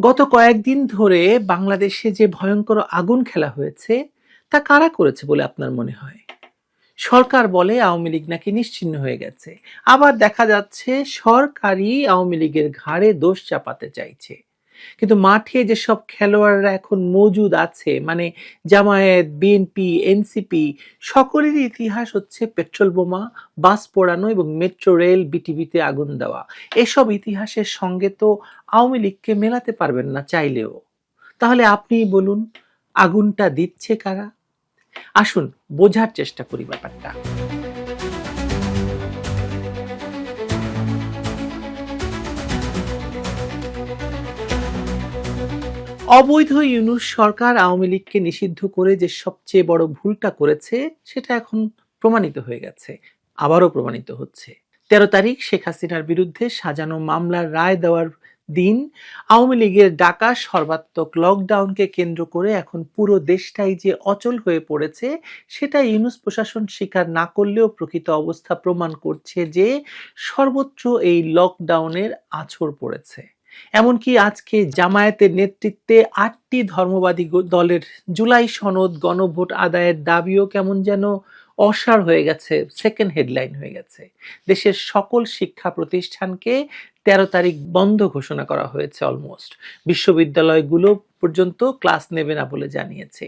গত কয়েকদিন ধরে বাংলাদেশে যে ভয়ঙ্কর আগুন খেলা হয়েছে, তা কারা করেছে বলে আপনার মনে হয়? সরকার বলে আওয়ামী লীগ নাকি নিশ্চিন্ন হয়ে গেছে। আবার দেখা যাচ্ছে সরকারই আওয়ামী লীগের ঘাড়ে দোষ চাপাতে চাইছে। কিন্তু মাঠে যেসব খেলোয়াড়রা এখন মজুদ আছে মানে জামায়াত বিএনপি এনসিপি সকলেরই ইতিহাস হচ্ছে পেট্রোল বোমা, বাস পোড়ানো এবং মেট্রো রেল বিটিভিতে আগুন দেওয়া। এসব ইতিহাসের সঙ্গে তো আওয়ামী লীগকে মেলাতে পারবেন না চাইলেও। তাহলে আপনি বলুন, আগুনটা দিচ্ছে কারা? আসুন, বোঝার চেষ্টা করি ব্যাপারটা। অবৈধ ইউনুস সরকার আওয়ামী লীগকে নিষিদ্ধ করে যে সবচেয়ে বড় ভুলটা করেছে, সেটা এখন প্রমাণিত হয়ে গেছে, আবারও প্রমাণিত হচ্ছে। তেরো তারিখ শেখ হাসিনার বিরুদ্ধে সাজানো মামলার রায় দেওয়ার দিন আওয়ামী লীগের ডাকা সর্বাত্মক লকডাউনকে কেন্দ্র করে এখন পুরো দেশটাই যে অচল হয়ে পড়েছে, সেটা ইউনুস প্রশাসন স্বীকার না করলেও প্রকৃত অবস্থা প্রমাণ করছে যে সর্বত্র এই লকডাউনের আছর পড়েছে। এমনকি আজকে জামায়াতের নেতৃত্বে আটটি ধর্মবাদী দলের জুলাই সনদ, গণভোট আদায়ের দাবিও কেমন যেন অসার হয়ে গেছে সেকেন্ড হেডলাইন হয়ে গেছে। দেশের সকল শিক্ষা প্রতিষ্ঠানকে তেরো তারিখ বন্ধ ঘোষণা করা হয়েছে অলমোস্ট বিশ্ববিদ্যালয়গুলো পর্যন্ত ক্লাস নেবে না বলে জানিয়েছে।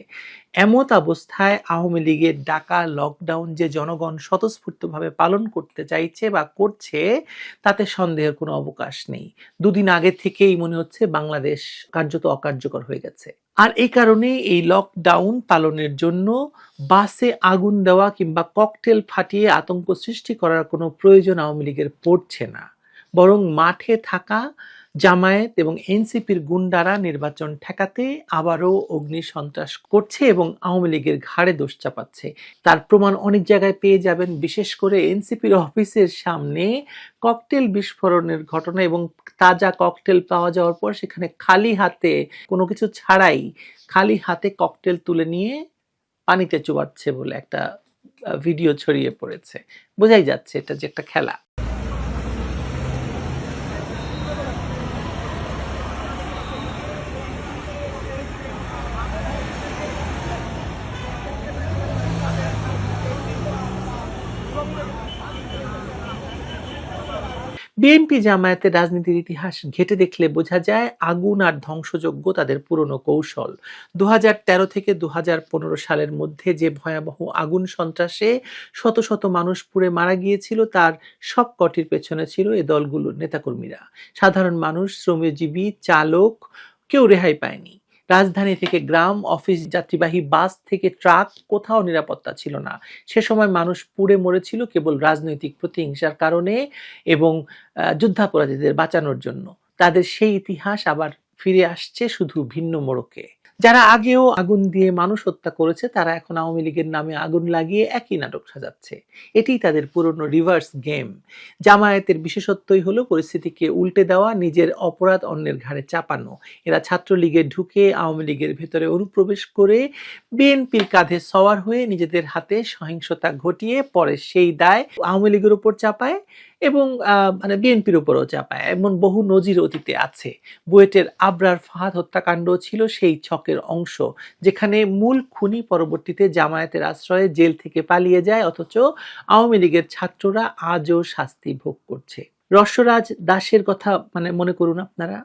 এমত অবস্থায় আওয়ামী লীগের ডাকা লকডাউন যে জনগণ স্বতঃস্ফূর্তভাবে পালন করতে চাইছে বা করছে, তাতে সন্দেহের কোনো অবকাশ নেই। দুদিন আগে থেকেই মনে হচ্ছে বাংলাদেশ কার্যত অকার্যকর হয়ে গেছে। আর এই কারণে এই লকডাউন পালনের জন্য বাসে আগুন দেওয়া কিংবা ককটেল ফাটিয়ে আতঙ্ক সৃষ্টি করার কোনো প্রয়োজন আওয়ামী লীগের পড়ছে না। বরং মাঠে থাকা জামায়াত এবং এনসিপির গুন্ডারা নির্বাচন ঠেকাতে আবারও অগ্নি সন্ত্রাস করছে এবং আওয়ামী লীগের ঘাড়ে দোষ চাপাচ্ছে। তার প্রমাণ অনেক জায়গায় পেয়ে যাবেন, বিশেষ করে এনসিপির অফিসের সামনে ককটেল বিস্ফোরণের ঘটনা এবং তাজা ককটেল পাওয়া যাওয়ার পর সেখানে খালি হাতে, কোনো কিছু ছাড়াই খালি হাতে ককটেল তুলে নিয়ে পানিতে চুবাচ্ছে বলে একটা ভিডিও ছড়িয়ে পড়েছে। বোঝাই যাচ্ছে এটা যে একটা খেলা। বিএনপি জামায়াতের রাজনীতির ইতিহাস ঘেটে দেখলে বোঝা যায় আগুন আর ধ্বংসযোগ্য তাদের পুরনো কৌশল। দু হাজার তেরো থেকে দু হাজার পনেরো সালের মধ্যে যে ভয়াবহ আগুন সন্ত্রাসে শত শত মানুষ পুড়ে মারা গিয়েছিল, তার সব কটির পেছনে ছিল এ দলগুলোর নেতাকর্মীরা। সাধারণ মানুষ, শ্রমজীবী, চালক, কেউ রেহাই পায়নি। রাজধানী থেকে গ্রাম, অফিস, যাত্রীবাহী, বাস থেকে ট্রাক, কোথাও নিরাপত্তা ছিল না। সে সময় মানুষ পুড়ে মরেছিল কেবল রাজনৈতিক প্রতিহিংসার কারণে এবং যুদ্ধাপরাধীদের বাঁচানোর জন্য। তাদের সেই ইতিহাস আবার ফিরে আসছে শুধু ভিন্ন মোড়কে। যারা আগেও আগুন দিয়ে মানুষ হত্যা করেছে, তারা এখন আওয়ামী লীগের নামে আগুন লাগিয়ে একই নাটক সাজাচ্ছে। এটিই তাদের পুরনো রিভার্স গেম জামায়াতের বিশেষত্বই হলো পরিস্থিতিকে উল্টে দেওয়া, নিজের অপরাধ অন্যের ঘাড়ে চাপানো। এরা ছাত্রলীগে ঢুকে আওয়ামী লীগের ভেতরে অনুপ্রবেশ করে বিএনপির কাঁধে সওয়ার হয়ে নিজেদের হাতে সহিংসতা ঘটিয়ে পরে সেই দায় আওয়ামী লীগের উপর চাপায়। এবং মানে বিএনপির উপরও চাপায় এমন বহু নজির অতীতে আছে। বুয়েটের আবরার ফাহাদ হত্যাকাণ্ড ছিল সেই ছকের অংশ, যেখানে মূল খুনি পরবর্তীতে জামায়াতের আশ্রয়ে জেল থেকে পালিয়ে যায়, অথচ আওয়ামী লীগের ছাত্ররা আজও শাস্তি ভোগ করছে। রসরাজ দাসের কথা মানে মনে করুন আপনারা?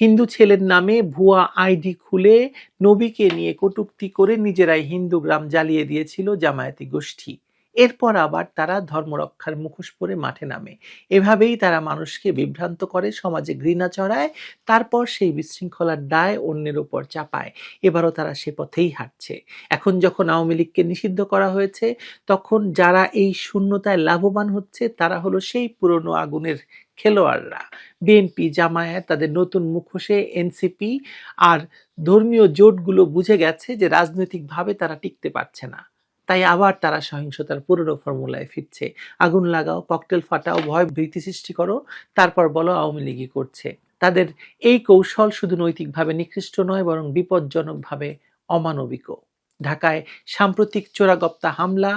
হিন্দু ছেলের নামে ভুয়া আইডি খুলে নবীকে নিয়ে কটূক্তি করে নিজেরাই হিন্দু গ্রাম জ্বালিয়ে দিয়েছিল জামায়াতি গোষ্ঠী। এরপর আবার তারা ধর্মরক্ষার মুখোশ পরে মাঠে নামে। এভাবেই তারা মানুষকে বিভ্রান্ত করে, সমাজে ঘৃণা চড়ায় তারপর সেই বিশৃঙ্খলার দায় অন্যের ওপর চাপায়। এবারও তারা সে পথেই হাঁটছে। এখন যখন আওয়ামী লীগকে নিষিদ্ধ করা হয়েছে, তখন যারা এই শূন্যতায় লাভবান হচ্ছে, তারা হলো সেই পুরনো আগুনের খেলোয়াড়রা। বিএনপি, জামায়াত, তাদের নতুন মুখোশে এনসিপি আর ধর্মীয় জোটগুলো বুঝে গেছে যে রাজনৈতিকভাবে তারা টিকতে পারছে না। তাই আবার তারা সহিংসতার পুরনো ফর্মুলায় ফিরছে। আগুন লাগাও, ককটেল ফাটাও, ভয় ভীতি সৃষ্টি করো, তারপর বলো আওয়ামী লীগই করছে। তাদের এই কৌশল শুধু নৈতিকভাবে নিকৃষ্ট নয়, বরং বিপজ্জনকভাবে অমানবিকও ঢাকায় সাম্প্রতিক চোরাগপ্তা হামলা,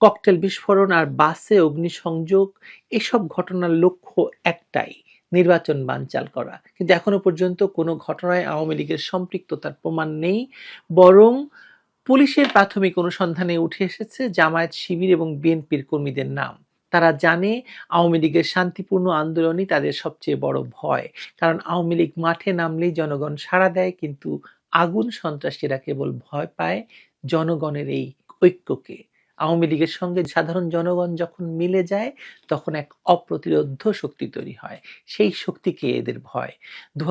ককটেল বিস্ফোরণ আর বাসে অগ্নিসংযোগ, এসব ঘটনার লক্ষ্য একটাই, নির্বাচন বানচাল করা। কিন্তু এখনও পর্যন্ত কোনো ঘটনায় আওয়ামী লীগের সম্পৃক্ততার প্রমাণ নেই, বরং পুলিশের প্রাথমিক অনুসন্ধানে উঠে এসেছে জামায়াত শিবির এবং বিএনপির কর্মীদের নাম। তারা জানে আওয়ামী লীগের শান্তিপূর্ণ আন্দোলনই তাদের সবচেয়ে বড় ভয়। কারণ আওয়ামী লীগ মাঠে নামলেই জনগণ সাড়া দেয়, কিন্তু আগুন সন্ত্রাসীরা কেবল ভয় পায় জনগণের এই ঐক্যকে। আওয়ামী লীগের সঙ্গে সাধারণ জনগণ যখন মিলে যায়, তখন এক অপ্রতিরোধ্য শক্তি তৈরি হয়। সেই শক্তিকে এদের ভয়। দু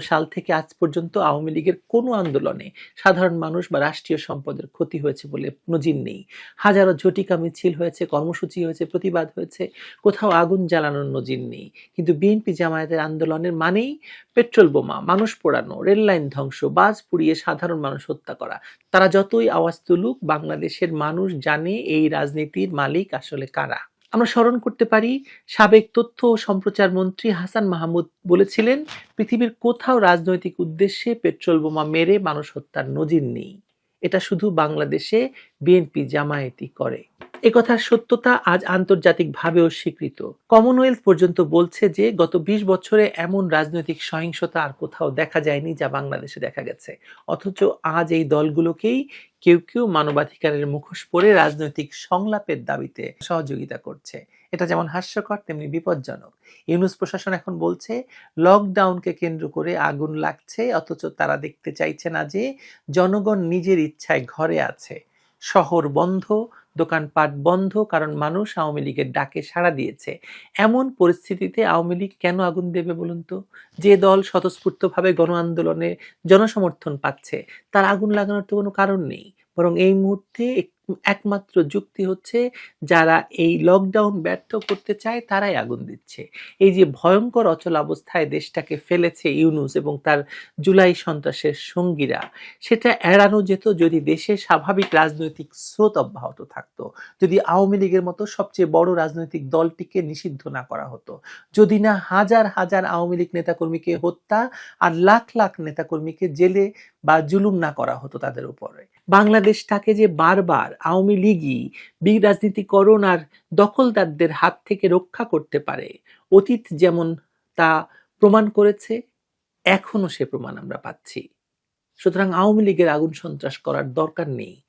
সাল থেকে আজ পর্যন্ত আওয়ামী লীগের কোনো আন্দোলনে সাধারণ মানুষ বা রাষ্ট্রীয় সম্পদের ক্ষতি হয়েছে বলে নজির নেই। হাজারো ঝটিকা মিছিল হয়েছে, কর্মসূচি হয়েছে, প্রতিবাদ হয়েছে, কোথাও আগুন জ্বালানোর নজির নেই। কিন্তু বিএনপি জামায়াতের আন্দোলনের মানেই পেট্রোল বোমা, মানুষ পোড়ানো, রেল লাইন ধ্বংস, বাস পুড়িয়ে সাধারণ মানুষ হত্যা করা। তারা যতই আওয়াজ তুলুক, বাংলাদেশের মানুষ জানে এই রাজনীতির মালিক আসলে কারা। আমরা স্মরণ করতে পারি, সাবেক তথ্য ও সম্প্রচার মন্ত্রী হাসান মাহমুদ বলেছিলেন, পৃথিবীর কোথাও রাজনৈতিক উদ্দেশ্যে পেট্রোল বোমা মেরে মানুষ হত্যার নজির নেই। এটা শুধু বাংলাদেশে বিএনপি জামায়াতি করে। এ কথার সত্যতা আজ আন্তর্জাতিকভাবেও স্বীকৃত। কমনওয়েলথ পর্যন্ত বলছে যে, গত ২০ বছরে এমন রাজনৈতিক সহিংসতা আর কোথাও দেখা যায়নি যা বাংলাদেশে দেখা গেছে। অথচ আজ এই দলগুলোকেই কেউ কেউ মানবাধিকারের মুখোশ পরে রাজনৈতিক সংলাপের দাবিতে সহযোগিতা করছে। এটা যেমন হাস্যকর, তেমনি বিপজ্জনক। ইউনুস প্রশাসন এখন বলছে লকডাউনকে কেন্দ্র করে আগুন লাগছে, অথচ তারা দেখতে চাইছে না যে, জনগণ নিজের ইচ্ছায় ঘরে আছে। শহর বন্ধ দোকানপাট বন্ধ কারণ মানুষ আওয়ামী লীগের ডাকে সাড়া দিয়েছে। এমন পরিস্থিতিতে আওয়ামী লীগ কেন আগুন দেবে বলুন তো? যে দল স্বতঃস্ফূর্তভাবে গণ আন্দোলনে জনসমর্থন পাচ্ছে, তার আগুন লাগানোর তো কোনো কারণ নেই। বরং এই মুহূর্তে একমাত্র যুক্তি হচ্ছে যারা এই লকডাউন ব্যর্থ করতে চায় তারাই আগুন দিচ্ছে। এই যে ভয়ঙ্কর অচল অবস্থায় দেশটাকে ফেলেছে ইউনুস এবং তার জুলাই সন্ত্রাসের সঙ্গীরা, সেটা এড়ানো যেত যদি দেশে স্বাভাবিক রাজনৈতিক স্রোত অব্যাহত থাকতো। যদি আওয়ামী লীগের মতো সবচেয়ে বড় রাজনৈতিক দলটিকে নিষিদ্ধ না করা হতো। যদি না হাজার হাজার আওয়ামী লীগ নেতাকর্মীকে হত্যা আর লাখ লাখ নেতাকর্মীকে জেলে বা জুলুম না করা হতো তাদের উপরে। বাংলাদেশটাকে যে বারবার আওয়ামী লীগই বিগ রাজনীতিকরণ আর দখলদারদের হাত থেকে রক্ষা করতে পারে। অতীত যেমন তা প্রমাণ করেছে, এখনও সে প্রমাণ আমরা পাচ্ছি। সুতরাং আওয়ামী লীগের আগুন সন্ত্রাস করার দরকার নেই।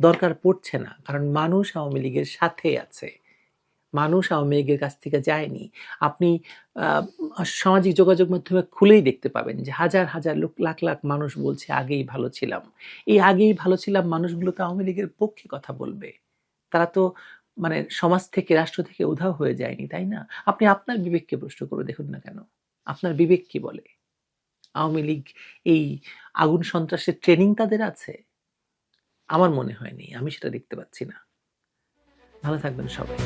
দরকার পড়ছে না, কারণ মানুষ আওয়ামী লীগের সাথে আছে। মানুষ আওয়ামী লীগের কাছ থেকে যায়নি। আপনি সামাজিক যোগাযোগ মাধ্যমে খুলেই দেখতে পাবেন যে হাজার হাজার লোক, লাখ লাখ মানুষ বলছে, আগেই ভালো ছিলাম। এই আগেই ভালো ছিলাম মানুষগুলো তো আওয়ামী লীগের পক্ষে কথা বলবে। তারা তো মানে সমাজ থেকে, রাষ্ট্র থেকে উধাও হয়ে যায়নি, তাই না? আপনি আপনার বিবেককে প্রশ্ন করে দেখুন না কেন? আপনার বিবেক কি বলে? আওয়ামী লীগ এই আগুন সন্ত্রাসের ট্রেনিং তাদের আছে? আমার মনে হয়নি, আমি সেটা দেখতে পাচ্ছি না। ভালো থাকবেন সবাই।